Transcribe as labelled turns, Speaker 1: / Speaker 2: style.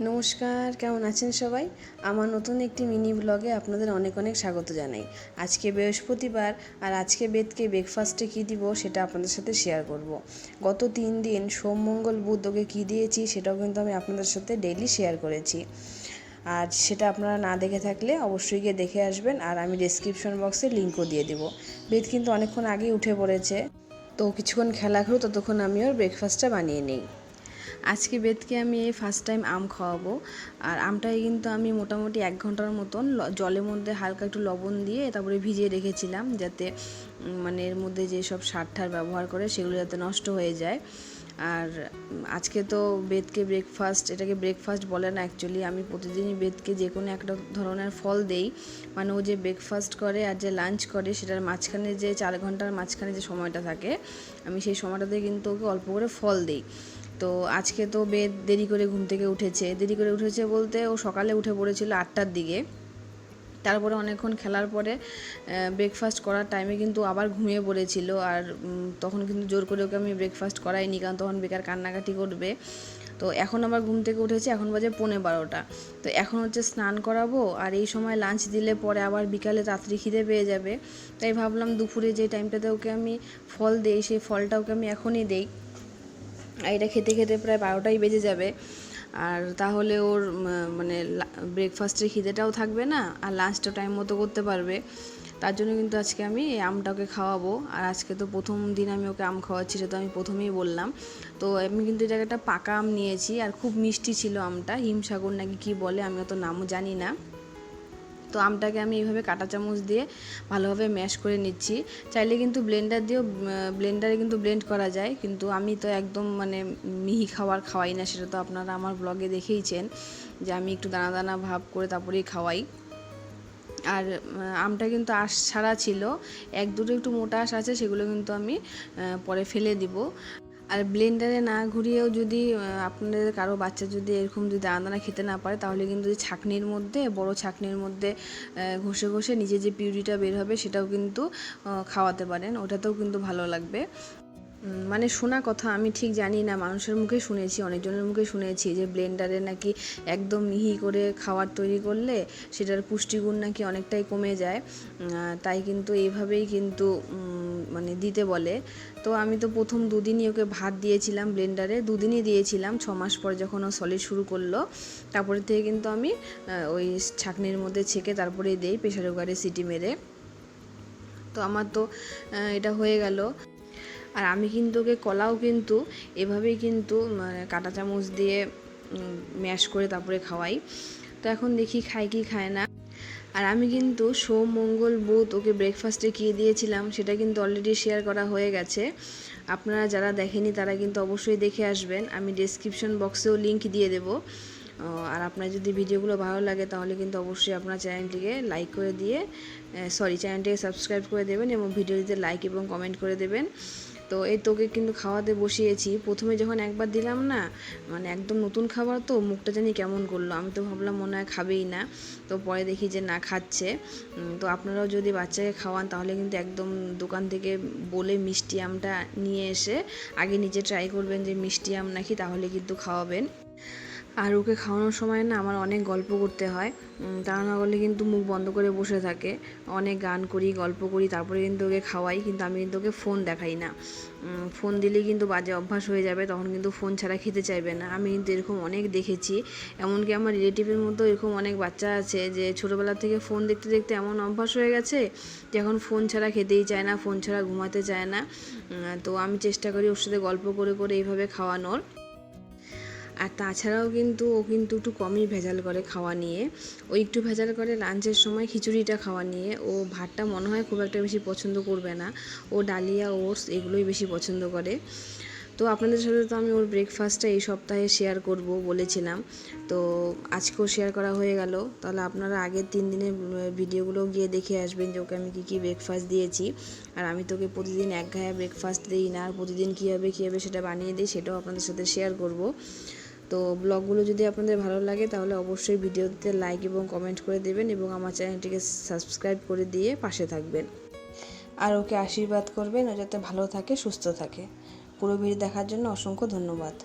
Speaker 1: নমস্কার, কেমন আছেন সবাই? আমার নতুন একটি মিনি ব্লগে আপনাদের অনেক অনেক স্বাগত জানাই। আজকে বৃহস্পতিবার আর আজকে বেদকে ব্রেকফাস্টে কী দিব সেটা আপনাদের সাথে শেয়ার করব। গত তিন দিন সোম, মঙ্গল, বুধ ওকে কী দিয়েছি সেটাও কিন্তু আমি আপনাদের সাথে ডেইলি শেয়ার করেছি। আর সেটা আপনারা না দেখে থাকলে অবশ্যই গিয়ে দেখে আসবেন আর আমি ডিসক্রিপশন বক্সে লিঙ্কও দিয়ে দিব। বেদ কিন্তু অনেকক্ষণ আগেই উঠে পড়েছে। তো কিছুক্ষণ খেলা খেলো ততক্ষণ আমি ওর ব্রেকফাস্টটা বানিয়ে নিই। আজকে বেদকে আমি এই ফার্স্ট টাইম আম খাওয়াবো। আর আমটাই কিন্তু আমি মোটামুটি এক ঘণ্টার মতন জলের মধ্যে হালকা একটু লবণ দিয়ে তারপরে ভিজিয়ে রেখেছিলাম যাতে মানে এর মধ্যে যে সব সার ঠার ব্যবহার করে সেগুলো যাতে নষ্ট হয়ে যায়। আর আজকে তো বেদকে ব্রেকফাস্ট এটাকে ব্রেকফাস্ট বলে না অ্যাকচুয়ালি আমি প্রতিদিনই বেদকে যে কোনো একটা ধরনের ফল দেই। মানে ও যে ব্রেকফাস্ট করে আর যে লাঞ্চ করে সেটার মাঝখানে যে চার ঘণ্টার মাঝখানে যে সময়টা থাকে, আমি সেই সময়টাতে কিন্তু ওকে অল্প করে ফল দিই। তো আজকে তো বেদ দেরি করে ঘুম থেকে উঠেছে। দেরি করে উঠেছে বলতে ও সকালে উঠে পড়েছিল আটটার দিকে। তারপরে অনেকক্ষণ খেলার পরে ব্রেকফাস্ট করার টাইমে কিন্তু আবার ঘুমিয়ে পড়েছিল আর তখন কিন্তু জোর করে ওকে আমি ব্রেকফাস্ট করাইনি কারণ তখন বেকার কান্নাকাটি করবে। তো এখন আবার ঘুম থেকে উঠেছে, এখন বাজে পৌনে বারোটা। তো এখন হচ্ছে স্নান করাবো আর এই সময় লাঞ্চ দিলে পরে আবার বিকালে রাত্রি খিদে পেয়ে যাবে। তাই ভাবলাম দুপুরে যে টাইমটাতে ওকে আমি ফল দিই, সেই ফলটা ওকে আমি এখনই দেই। এটা খেতে খেতে প্রায় বারোটাই বেজে যাবে। আর তাহলে ওর মানে ব্রেকফাস্টের খিদেটাও থাকবে না, আর লাঞ্চটা টাইম মতো করতে পারবে। তার জন্য কিন্তু আজকে আমি এই আমটা ওকে খাওয়াবো। আর আজকে তো প্রথম দিন আমি ওকে আম খাওয়াচ্ছি, সেটা তো আমি প্রথমেই বললাম। তো আমি কিন্তু এটা একটা পাকা আম নিয়েছি, আর খুব মিষ্টি ছিল আমটা। হিমসাগর নাকি কি বলে, আমি অত নামও জানি না। তো আমটাকে আমি এইভাবে কাঁটা চামচ দিয়ে ভালোভাবে ম্যাশ করে নিচ্ছি। চাইলে কিন্তু ব্লেন্ডার দিয়েও ব্লেন্ডারে কিন্তু ব্লেন্ড করা যায়, কিন্তু আমি তো একদম মানে মিহি খাবার খাওয়াই না, সেটা তো আপনারা আমার ব্লগে দেখেইছেন যে আমি একটু দানা দানা ভাব করে তারপরেই খাওয়াই। আর আমটা কিন্তু আঁশ ছাড়া ছিল, এক দুটো একটু মোটা আঁশ আছে, সেগুলো কিন্তু আমি পরে ফেলে দিব। আর ব্লেন্ডারে না ঘুরিয়েও যদি আপনাদের কারও বাচ্চা যদি এরকম যদি দানা দানা খেতে না পারে, তাহলে কিন্তু ছাকনির মধ্যে, বড় ছাঁকনির মধ্যে ঘষে ঘষে নিজে যে পিউরিটা বের হবে সেটাও কিন্তু খাওয়াতে পারেন। ওটাতেও কিন্তু ভালো লাগবে। মানে শোনা কথা, আমি ঠিক জানি না, মানুষের মুখে শুনেছি, অনেকজনের মুখে শুনেছি যে ব্লেন্ডারে নাকি একদম মিহি করে খাবার তৈরি করলে সেটার পুষ্টিগুণ নাকি অনেকটাই কমে যায়। তাই কিন্তু এইভাবেই কিন্তু মানে দিতে বলে। তো আমি তো প্রথম দুদিনই ওকে ভাত দিয়েছিলাম ব্লেন্ডারে, দুদিনই দিয়েছিলাম, ছ মাস পর যখন ও সলিড শুরু করল, তারপরে থেকে কিন্তু আমি ওই ছাকনির মধ্যে ছেঁকে তারপরে দেই প্রেশার কুকারে সিটি মেরে। তো আমার তো এটা হয়ে গেল। আর আমি কিন্তু ওকে কলাও কিন্তু এভাবেই কিন্তু মানে কাঁটা চামচ দিয়ে ম্যাশ করে তারপরে খাওয়াই। তো এখন দেখি খায় কি খায় না। আর আমি কিন্তু সোম, মঙ্গল, বুধ ওকে ব্রেকফাস্টে কী দিয়েছিলাম সেটা কিন্তু অলরেডি শেয়ার করা হয়ে গেছে। আপনারা যারা দেখেনি তারা কিন্তু অবশ্যই দেখে আসবেন। আমি ডেসক্রিপশন বক্সেও লিংক দিয়ে দেবো। আর আপনার যদি ভিডিওগুলো ভালো লাগে তাহলে কিন্তু অবশ্যই আপনার চ্যানেলটিকে লাইক করে দিয়ে সরি চ্যানেলটিকে সাবস্ক্রাইব করে দেবেন এবং ভিডিওটিতে লাইক এবং কমেন্ট করে দেবেন। তো এই তোকে কিন্তু খাওয়াতে বসিয়েছি। প্রথমে যখন একবার দিলাম না মানে একদম নতুন খাবার তো, মুখটা জানি কেমন করল, আমি তো ভাবলাম মনে হয় খাবেই না। তো পরে দেখি যে না, খাচ্ছে। তো আপনারাও যদি বাচ্চাকে খাওয়ান, তাহলে কিন্তু একদম দোকান থেকে বলে মিষ্টি আমটা নিয়ে এসে, আগে নিজে ট্রাই করবেন যে মিষ্টি আম নাকি, তাহলে কিন্তু খাওয়াবেন। আর ওকে খাওয়ানোর সময় না আমার অনেক গল্প করতে হয়। তা না করলে কিন্তু মুখ বন্ধ করে বসে থাকে। অনেক গান করি, গল্প করি, তারপরে কিন্তু ওকে খাওয়াই, কিন্তু আমি কিন্তু ওকে ফোন দেখাই না। ফোন দিলেই কিন্তু বাজে অভ্যাস হয়ে যাবে, তখন কিন্তু ফোন ছাড়া খেতে চাইবে না। আমি কিন্তু এরকম অনেক দেখেছি। এমনকি আমার রিলেটিভের মতো এরকম অনেক বাচ্চা আছে যে, ছোটোবেলা থেকে ফোন দেখতে দেখতে এমন অভ্যাস হয়ে গেছে যে, এখন ফোন ছাড়া খেতেই চায় না ফোন ছাড়া ঘুমাতে চায় না। তো আমি চেষ্টা করি ওর সাথে গল্প করে করে এইভাবে খাওয়ানোর। আর তাছাড়াও কিন্তু ও কিন্তু একটু কমই ভেজাল করে খাওয়া নিয়ে। ও একটু ভেজাল করে লাঞ্চের সময় খিচুড়িটা খাওয়া নিয়ে। ও ভাতটা মনে হয় খুব একটা বেশি পছন্দ করবে না। ও ডালিয়া, ওটস এগুলোই বেশি পছন্দ করে। তো আপনাদের সাথে তো আমি ওর ব্রেকফাস্টটা এই সপ্তাহে শেয়ার করব বলেছিলাম। তো আজকেও শেয়ার করা হয়ে গেল। তাহলে আপনারা আগের তিন দিনের ভিডিওগুলো গিয়ে দেখে আসবেন যে ওকে আমি কী কী ব্রেকফাস্ট দিয়েছি। আর আমি তোকে প্রতিদিন এক ঘায়া ব্রেকফাস্ট দিই না। আর প্রতিদিন কীভাবে কীভাবে সেটা বানিয়ে দিই সেটাও আপনাদের সাথে শেয়ার করব। তো ব্লগগুলো যদি আপনাদের ভালো লাগে, তাহলে অবশ্যই ভিডিওতে লাইক এবং কমেন্ট করে দেবেন এবং আমার চ্যানেলটিকে সাবস্ক্রাইব করে দিয়ে পাশে থাকবেন। আর ওকে আশীর্বাদ করবেন ও যাতে ভালো থাকে, সুস্থ থাকে। পুরো ভিডিও দেখার জন্য অসংখ্য ধন্যবাদ।